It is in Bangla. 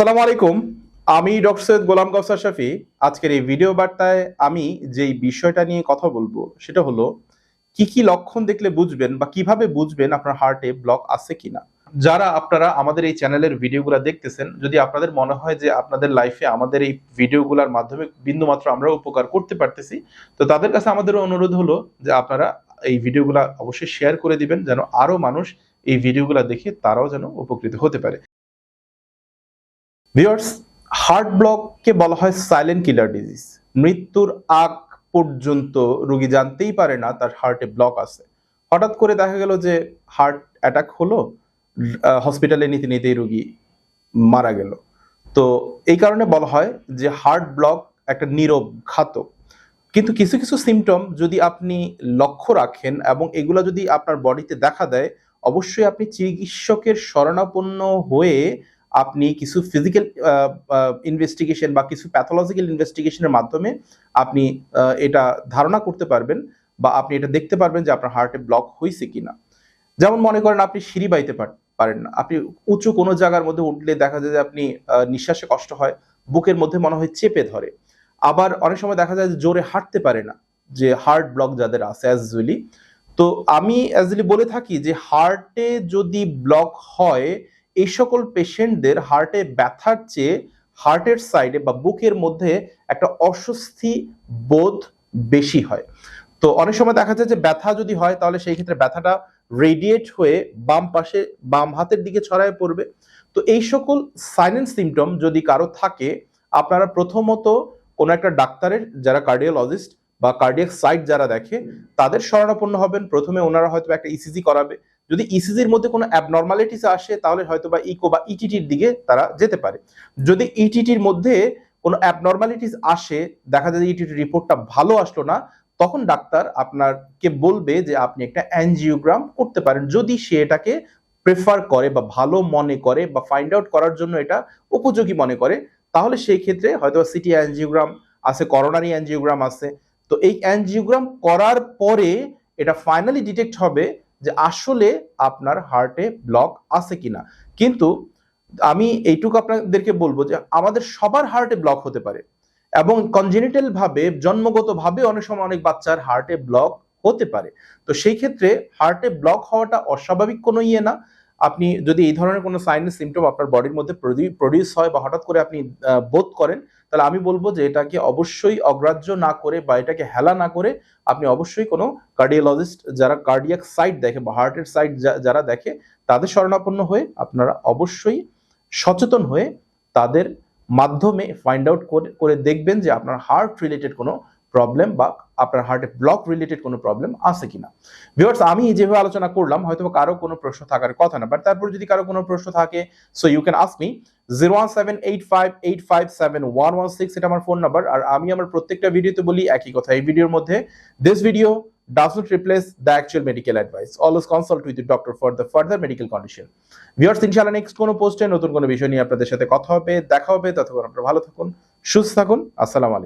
আসসালামু আলাইকুম। আমি ডক্টর সৈয়দ গোলাম কৌসার শাফি। আজকের এই ভিডিও বার্তায় আমি যেই বিষয়টা নিয়ে কথা বলব, সেটা হলো, কি কি লক্ষণ দেখলে বুঝবেন বা কীভাবে বুঝবেন আপনার হার্টে ব্লক আছে কিনা? যারা আপনারা আমাদের এই চ্যানেলের ভিডিওগুলো দেখতেছেন, যদি আপনাদের মনে হয় যে আপনাদের লাইফে আমাদের এই ভিডিওগুলোর মাধ্যমে বিন্দুমাত্র আমরা উপকার করতে পারতেছি, তো তাদের কাছে আমাদের অনুরোধ হলো যে আপনারা এই ভিডিওগুলো অবশ্যই শেয়ার করে দিবেন, যেন আরও মানুষ এই ভিডিওগুলো দেখে তারাও যেন উপকৃত হতে পারে। ভিউয়ার্স হার্ট ব্লককে বলা হয় সাইলেন্ট কিলার ডিজিজ মৃত্যুর আগ পর্যন্ত রোগী জানতেই পারে না তার হার্টে ব্লক আছে। হঠাৎ করে দেখা গেল যে হার্ট অ্যাটাক হলো হসপিটালে নিতে নিতেই রোগী মারা গেল। তো এই কারণে বলা হয় যে হার্ট ব্লক একটা নীরব ঘাতক। কিন্তু কিছু কিছু সিমটম যদি আপনি লক্ষ্য রাখেন এবং এগুলো যদি আপনার বডিতে দেখা দেয়, অবশ্যই আপনি চিকিৎসকের শরণাপন্ন হয়ে আপনি কিছু ফিজিক্যাল ইনভেস্টিগেশন বা কিছু প্যাথোলজিক্যাল ইনভেস্টিগেশনের মাধ্যমে আপনি এটা ধারণা করতে পারবেন বা আপনি এটা দেখতে পারবেন যে আপনার হার্টে ব্লক হয়েছে কিনা। যেমন মনে করেন আপনি সিঁড়ি বাইতে পারেন না। আপনি উঁচু কোনো জায়গার মধ্যে উঠলে দেখা যায় যে আপনি নিঃশ্বাসে কষ্ট হয়, বুকের মধ্যে মনে হয় চেপে ধরে। আবার অনেক সময় দেখা যায় যে জোরে হাঁটতে পারে না, যে হার্ট ব্লক যাদের আছে অ্যাজুয়ালি তো আমি অ্যাজুয়ালি বলে থাকি যে হার্টে যদি ব্লক হয় এই সকল পেশেন্টদের হার্টে ব্যথার চেয়ে হার্টের সাইডে বা বুকের মধ্যে একটা অস্বস্তি বোধ বেশি হয়। তো অনেক সময় দেখা যায় যে ব্যথা যদি হয়, তাহলে সেই ক্ষেত্রে ব্যথাটা রেডিয়েট হয়ে বাম পাশে, বাম হাতের দিকে ছড়ায় পড়বে। তো এই সকল সাইলেন্ট সিমটম যদি কারও থাকে, আপনারা প্রথমত কোনো একটা ডাক্তারের, যারা কার্ডিওলজিস্ট বা কার্ডিয়াক সাইট যারা দেখে, তাদের শরণাপন্ন হবেন। প্রথমে ওনারা হয়তো একটা ইসিজি করাবে। যদি ইসিজির মধ্যে কোনো অ্যাবনর্মালিটিস আসে, তাহলে হয়তো বা ইকো বা ইটিটির দিকে তারা যেতে পারে। যদি ইটিটির মধ্যে কোনো অ্যাবনর্মালিটিস আসে, দেখা যায় ইটিটির রিপোর্টটা ভালো আসলো না, তখন ডাক্তার আপনারকে বলবে যে আপনি একটা অ্যানজিওগ্রাম করতে পারেন। যদি সে এটাকে প্রেফার করে বা ভালো মনে করে বা ফাইন্ড আউট করার জন্য এটা উপযোগী মনে করে, তাহলে সেই ক্ষেত্রে হয়তো সিটি অ্যানজিওগ্রাম আছে করোনারি অ্যানজিওগ্রাম আছে। তো এই অ্যানজিওগ্রাম করার পরে এটা ফাইনালি ডিটেক্ট হবে যে আসলে আপনার হার্টে ব্লক আছে কিনা। কিন্তু আমি এইটুকু আপনাদেরকে বলব যে আমাদের সবার হার্টে ব্লক হতে পারে। এবং কনজেনিটাল ভাবে জন্মগত ভাবে অনেক সময় অনেক বাচ্চার হার্টে ব্লক হতে পারে। তো সেই ক্ষেত্রে হার্টে ব্লক হওয়াটা অস্বাভাবিক কোনো ইয়ে না। আপনি যদি এই ধরনের কোনো সাইনের সিমটম আপনার বডির মধ্যে প্রডিউস হয় বা হঠাৎ করে আপনি বোধ করেন তাহলে আমি বলব যে এটাকে অবশ্যই অগ্রাহ্য না করে বা এটাকে হেলা না করে আপনি অবশ্যই কোনো কার্ডিওলজিস্ট যারা কার্ডিয়াক সাইট দেখে বা হার্টের সাইট যারা দেখে তাদের শরণাপন্ন হয়ে আপনারা অবশ্যই সচেতন হয়ে তাদের মাধ্যমে ফাইন্ড আউট করে দেখবেন যে আপনার হার্ট রিলেটেড কোনো প্রবলেম বা আপনার হার্টে ব্লক রিলেটেড কোনো প্রবলেম আছে কিনা ভিউয়ার্স আমি যেভাবে আলোচনা করলাম, হয়তো কারও কোনো প্রশ্ন থাকার কথা না বাট তারপর যদি কারও কোনো প্রশ্ন থাকে so you can ask me zero one seven eight five eight five seven one one six এটা আমার ফোন নাম্বার আর আমি আমার প্রত্যেকটা ভিডিওতে বলি একই কথা এই ভিডিওর মধ্যে this video does not replace the actual medical advice. Always consult with your doctor for the further medical condition. Viewers next কোনো পোস্টে নতুন কোনো বিষয় নিয়ে আপনাদের সাথে কথা হবে, দেখা হবে, ততক্ষণ আপনারা ভালো থাকুন, সুস্থ থাকুন, আসসালামু আলাইকুম